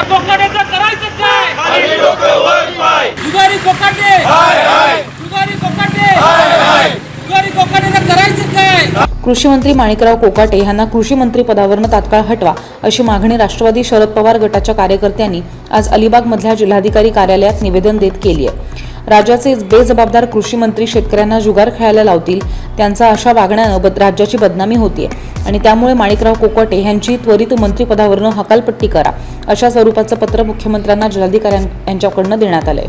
त्या कोकाट्याचं करायचं काय? खाली डोकं वर पाय. जुगारी कोकाटे. हाय हाय. जुगारी कोकाटे. हाय हाय. जुगारी कोकाट्याचं करायचं काय? कृषी मंत्री माणिकराव कोकाटे यांना कृषी मंत्री पदावरून तात्काळ हटवा अशी मागणी राष्ट्रवादी शरद पवार गटाच्या कार्यकर्त्यांनी आज अलिबागमधल्या जिल्हाधिकारी कार्यालयात निवेदन देत केली आहे. राज्याचे बेजबाबदार कृषी मंत्री शेतकऱ्यांना जुगार खेळायला लावतील त्यांचा अशा वागण्यानं बद- राज्याची बदनामी होतीये. आणि त्यामुळे माणिकराव कोकटे यांची त्वरित मंत्रिपदावरून हकालपट्टी करा अशा स्वरूपाचं पत्र मुख्यमंत्र्यांना जिल्हाधिकारी यांच्याकडनं देण्यात आलंय.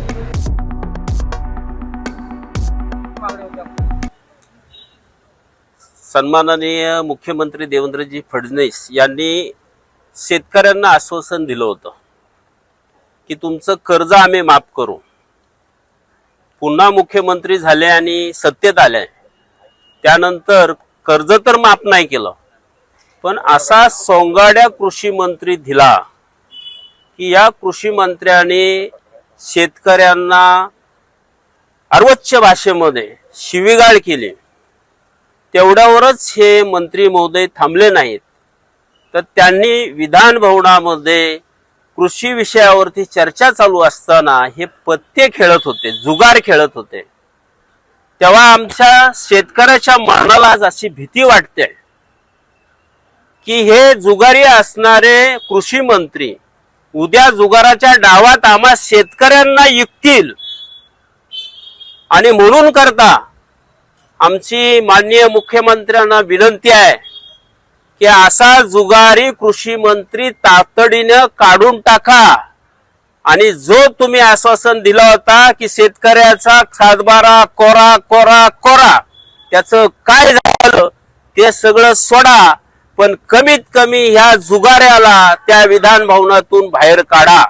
सन्माननीय मुख्यमंत्री देवेंद्रजी फडणवीस यांनी शेतकऱ्यांना आश्वासन दिलं होतं की तुमचं कर्ज आम्ही माफ करू. पुन्हा मुख्यमंत्री झाले आणि सत्तेत आले. त्यानंतर कर्ज तर माफ नाही केलं. पण असा सोंगाड्या कृषी मंत्री दिला की या कृषी मंत्र्याने शेतकऱ्यांना अर्वोच्च भाषेमध्ये शिवीगाळ केली. तेवढ्यावरच हे मंत्री महोदय थांबले नाहीत. तर त्यांनी विधान भवनामध्ये कृषी विषयावरती चर्चा चालू असताना हे पत्ते खेळत होते जुगार खेळत होते. तेव्हा आमच्या शेतकऱ्याच्या मनाला आज अशी भीती वाटते की हे जुगारी असणारे कृषी मंत्री उद्या जुगाराच्या डावात आम्हा शेतकऱ्यांना युक्तील आणि म्हणून करता आमची माननीय मुख्यमंत्र्यांना विनंती आहे की असा जुगारी कृषी मंत्री तातडीनं काढून टाका. आणि जो तुम्ही आश्वासन दिला होता की शेतकऱ्याचा सातबारा कोरा कोरा कोरा त्याचं काय झालं ते सगळं सोडा. पण कमीत कमी ह्या जुगाऱ्याला त्या विधान भवनातून बाहेर काढा.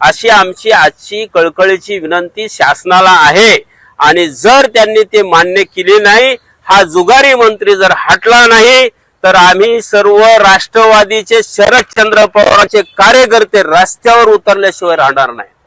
अशी आमची आजची कळकळीची विनंती शासनाला आहे. आणि जर त्यांनी ते मान्य केले नाही हा जुगारी मंत्री जर हटला नाही तर आम्ही सर्व राष्ट्रवादीचे शरदचंद्र पवारांचे कार्यकर्ते रस्त्यावर उतरल्याशिवाय राहणार नाही.